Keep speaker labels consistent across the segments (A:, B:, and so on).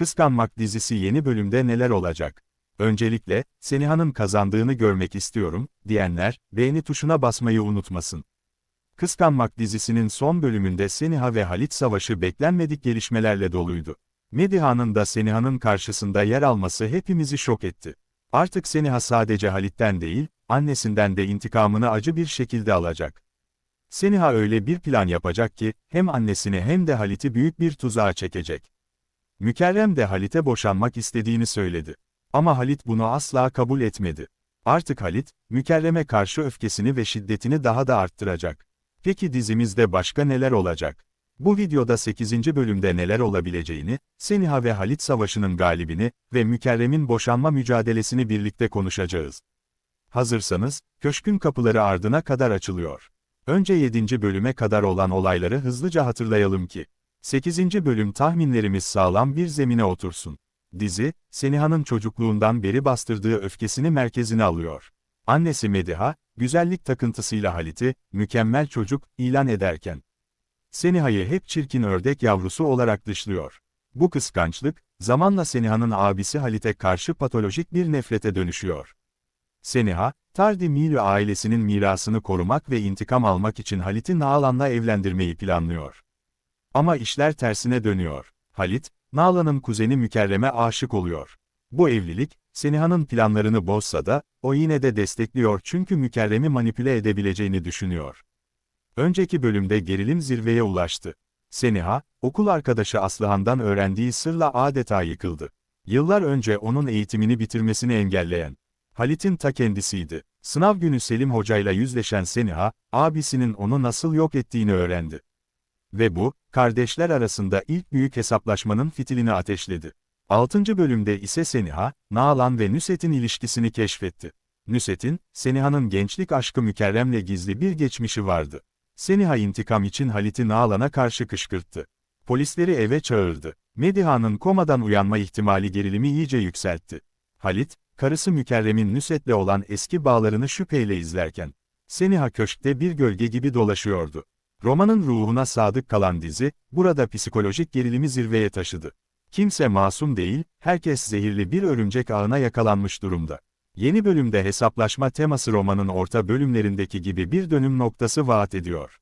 A: Kıskanmak dizisi yeni bölümde neler olacak? Öncelikle, Seniha'nın kazandığını görmek istiyorum, diyenler, beğeni tuşuna basmayı unutmasın. Kıskanmak dizisinin son bölümünde Seniha ve Halit savaşı beklenmedik gelişmelerle doluydu. Mediha'nın da Seniha'nın karşısında yer alması hepimizi şok etti. Artık Seniha sadece Halit'ten değil, annesinden de intikamını acı bir şekilde alacak. Seniha öyle bir plan yapacak ki, hem annesini hem de Halit'i büyük bir tuzağa çekecek. Mükerrem de Halit'e boşanmak istediğini söyledi. Ama Halit bunu asla kabul etmedi. Artık Halit, Mükerrem'e karşı öfkesini ve şiddetini daha da arttıracak. Peki dizimizde başka neler olacak? Bu videoda 8. bölümde neler olabileceğini, Seniha ve Halit savaşının galibini ve Mükerrem'in boşanma mücadelesini birlikte konuşacağız. Hazırsanız, köşkün kapıları ardına kadar açılıyor. Önce 7. bölüme kadar olan olayları hızlıca hatırlayalım ki, 8. bölüm tahminlerimiz sağlam bir zemine otursun. Dizi, Seniha'nın çocukluğundan beri bastırdığı öfkesini merkezine alıyor. Annesi Mediha, güzellik takıntısıyla Halit'i, mükemmel çocuk, ilan ederken, Seniha'yı hep çirkin ördek yavrusu olarak dışlıyor. Bu kıskançlık, zamanla Seniha'nın abisi Halit'e karşı patolojik bir nefrete dönüşüyor. Seniha, Tardi Milyo ailesinin mirasını korumak ve intikam almak için Halit'i Nalan'la evlendirmeyi planlıyor. Ama işler tersine dönüyor. Halit, Nalan'ın kuzeni Mükerrem'e aşık oluyor. Bu evlilik, Seniha'nın planlarını bozsa da, o yine de destekliyor çünkü Mükerrem'i manipüle edebileceğini düşünüyor. Önceki bölümde gerilim zirveye ulaştı. Seniha, okul arkadaşı Aslıhan'dan öğrendiği sırla adeta yıkıldı. Yıllar önce onun eğitimini bitirmesini engelleyen, Halit'in ta kendisiydi. Sınav günü Selim Hoca'yla yüzleşen Seniha, abisinin onu nasıl yok ettiğini öğrendi. Ve bu, kardeşler arasında ilk büyük hesaplaşmanın fitilini ateşledi. 6. bölümde ise Seniha, Nalan ve Nüset'in ilişkisini keşfetti. Nüset'in, Seniha'nın gençlik aşkı Mükerrem'le gizli bir geçmişi vardı. Seniha intikam için Halit'i Nalan'a karşı kışkırttı. Polisleri eve çağırdı. Mediha'nın komadan uyanma ihtimali gerilimi iyice yükseltti. Halit, karısı Mükerrem'in Nüset'le olan eski bağlarını şüpheyle izlerken, Seniha köşkte bir gölge gibi dolaşıyordu. Romanın ruhuna sadık kalan dizi, burada psikolojik gerilimi zirveye taşıdı. Kimse masum değil, herkes zehirli bir örümcek ağına yakalanmış durumda. Yeni bölümde hesaplaşma teması romanın orta bölümlerindeki gibi bir dönüm noktası vaat ediyor.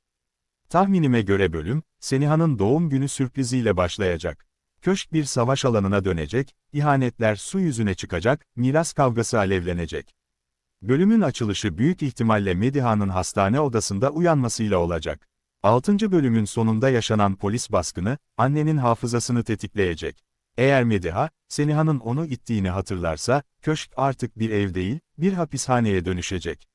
A: Tahminime göre bölüm, Seniha'nın doğum günü sürpriziyle başlayacak. Köşk bir savaş alanına dönecek, ihanetler su yüzüne çıkacak, miras kavgası alevlenecek. Bölümün açılışı büyük ihtimalle Mediha'nın hastane odasında uyanmasıyla olacak. 6. bölümün sonunda yaşanan polis baskını, annenin hafızasını tetikleyecek. Eğer Mediha, Seniha'nın onu ittiğini hatırlarsa, köşk artık bir ev değil, bir hapishaneye dönüşecek.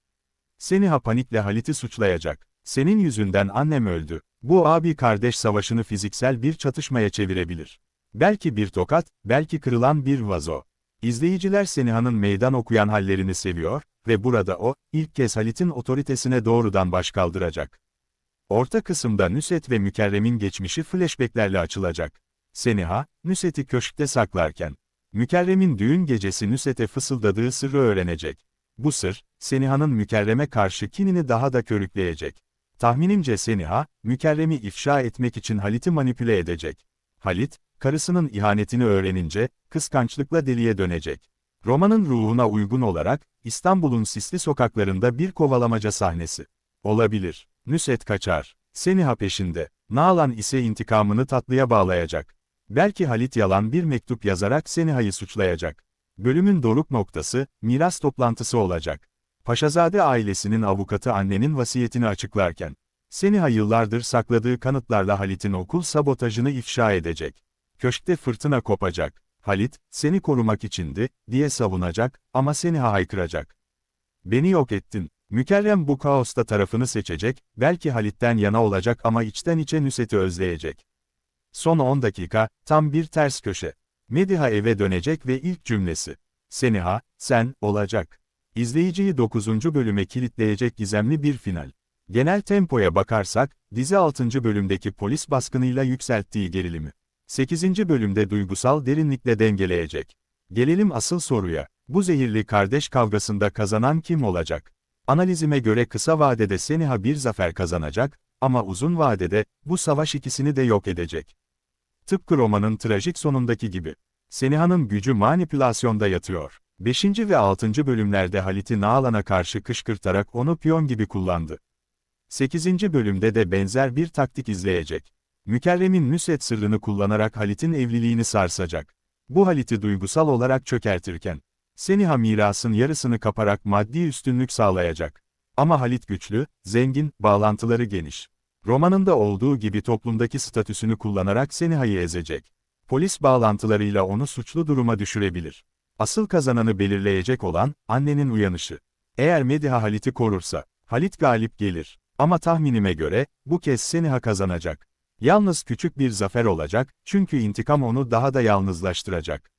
A: Seniha panikle Halit'i suçlayacak. Senin yüzünden annem öldü. Bu abi-kardeş savaşını fiziksel bir çatışmaya çevirebilir. Belki bir tokat, belki kırılan bir vazo. İzleyiciler Seniha'nın meydan okuyan hallerini seviyor ve burada o, ilk kez Halit'in otoritesine doğrudan baş kaldıracak. Orta kısımda Nüset ve Mükerrem'in geçmişi flashbacklerle açılacak. Seniha, Nüset'i köşkte saklarken, Mükerrem'in düğün gecesi Nüset'e fısıldadığı sırrı öğrenecek. Bu sır, Seniha'nın Mükerrem'e karşı kinini daha da körükleyecek. Tahminimce Seniha, Mükerrem'i ifşa etmek için Halit'i manipüle edecek. Halit, karısının ihanetini öğrenince, kıskançlıkla deliye dönecek. Romanın ruhuna uygun olarak, İstanbul'un sisli sokaklarında bir kovalamaca sahnesi. Olabilir. Nüset kaçar. Seniha peşinde. Nalan ise intikamını tatlıya bağlayacak. Belki Halit yalan bir mektup yazarak Seniha'yı suçlayacak. Bölümün doruk noktası, miras toplantısı olacak. Paşazade ailesinin avukatı annenin vasiyetini açıklarken, Seniha yıllardır sakladığı kanıtlarla Halit'in okul sabotajını ifşa edecek. Köşkte fırtına kopacak. Halit, seni korumak içindi, diye savunacak, ama Seniha haykıracak. Beni yok ettin. Mükerrem bu kaosta tarafını seçecek, belki Halit'ten yana olacak ama içten içe Nüset'i özleyecek. Son 10 dakika, tam bir ters köşe. Mediha eve dönecek ve ilk cümlesi. Seniha, sen, olacak. İzleyiciyi 9. bölüme kilitleyecek gizemli bir final. Genel tempoya bakarsak, dizi 6. bölümdeki polis baskınıyla yükselttiği gerilimi. 8. bölümde duygusal derinlikle dengeleyecek. Gelelim asıl soruya. Bu zehirli kardeş kavgasında kazanan kim olacak? Analizime göre kısa vadede Seniha bir zafer kazanacak, ama uzun vadede, bu savaş ikisini de yok edecek. Tıpkı romanın trajik sonundaki gibi. Seniha'nın gücü manipülasyonda yatıyor. 5. ve 6. bölümlerde Halit'i Nağlan'a karşı kışkırtarak onu piyon gibi kullandı. 8. bölümde de benzer bir taktik izleyecek. Mükerrem'in Nusret sırrını kullanarak Halit'in evliliğini sarsacak. Bu Halit'i duygusal olarak çökertirken, Seniha mirasın yarısını kaparak maddi üstünlük sağlayacak. Ama Halit güçlü, zengin, bağlantıları geniş. Romanında olduğu gibi toplumdaki statüsünü kullanarak Seniha'yı ezecek. Polis bağlantılarıyla onu suçlu duruma düşürebilir. Asıl kazananı belirleyecek olan, annenin uyanışı. Eğer Mediha Halit'i korursa, Halit galip gelir. Ama tahminime göre, bu kez Seniha kazanacak. Yalnız küçük bir zafer olacak, çünkü intikam onu daha da yalnızlaştıracak.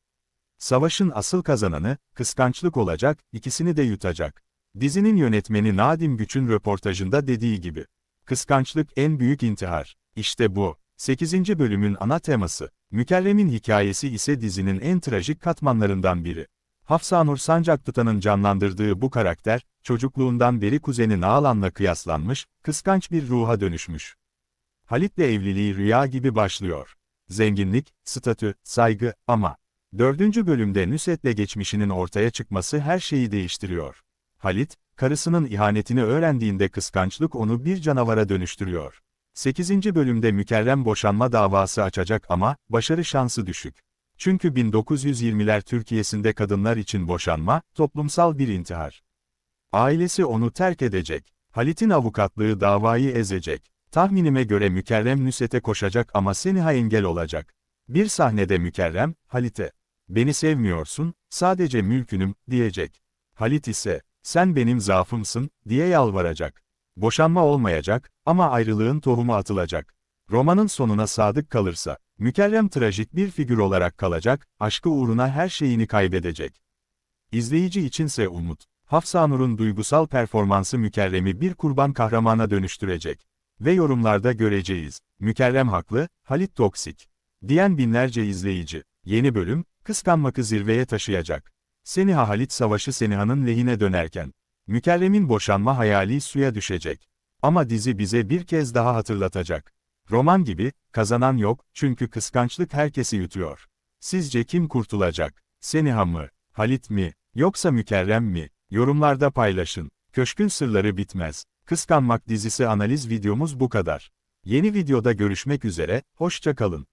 A: Savaşın asıl kazananı, kıskançlık olacak, ikisini de yutacak. Dizinin yönetmeni Nadim Güç'ün röportajında dediği gibi. Kıskançlık en büyük intihar. İşte bu. 8. bölümün ana teması. Mükerrem'in hikayesi ise dizinin en trajik katmanlarından biri. Hafsanur Sancaklıtan'ın canlandırdığı bu karakter, çocukluğundan beri kuzeni Nalan'la kıyaslanmış, kıskanç bir ruha dönüşmüş. Halit'le evliliği rüya gibi başlıyor. Zenginlik, statü, saygı, ama. Dördüncü bölümde Nusret'le geçmişinin ortaya çıkması her şeyi değiştiriyor. Halit, karısının ihanetini öğrendiğinde kıskançlık onu bir canavara dönüştürüyor. 8. bölümde Mükerrem boşanma davası açacak ama, başarı şansı düşük. Çünkü 1920'ler Türkiye'sinde kadınlar için boşanma, toplumsal bir intihar. Ailesi onu terk edecek. Halit'in avukatlığı davayı ezecek. Tahminime göre Mükerrem Nusret'e koşacak ama Seniha engel olacak. Bir sahnede Mükerrem, Halit'e, beni sevmiyorsun, sadece mülkünüm, diyecek. Halit ise, sen benim zaafımsın, diye yalvaracak. Boşanma olmayacak, ama ayrılığın tohumu atılacak. Romanın sonuna sadık kalırsa, Mükerrem trajik bir figür olarak kalacak, aşkı uğruna her şeyini kaybedecek. İzleyici içinse umut. Hafsanur'un duygusal performansı Mükerrem'i bir kurban kahramana dönüştürecek. Ve yorumlarda göreceğiz. Mükerrem haklı, Halit toksik. Diyen binlerce izleyici. Yeni bölüm, kıskanmakı zirveye taşıyacak. Seniha Halit savaşı Seniha'nın lehine dönerken, Mükerrem'in boşanma hayali suya düşecek. Ama dizi bize bir kez daha hatırlatacak. Roman gibi, kazanan yok, çünkü kıskançlık herkesi yutuyor. Sizce kim kurtulacak? Seniha mı? Halit mi? Yoksa Mükerrem mi? Yorumlarda paylaşın. Köşkün sırları bitmez. Kıskanmak dizisi analiz videomuz bu kadar. Yeni videoda görüşmek üzere, hoşça kalın.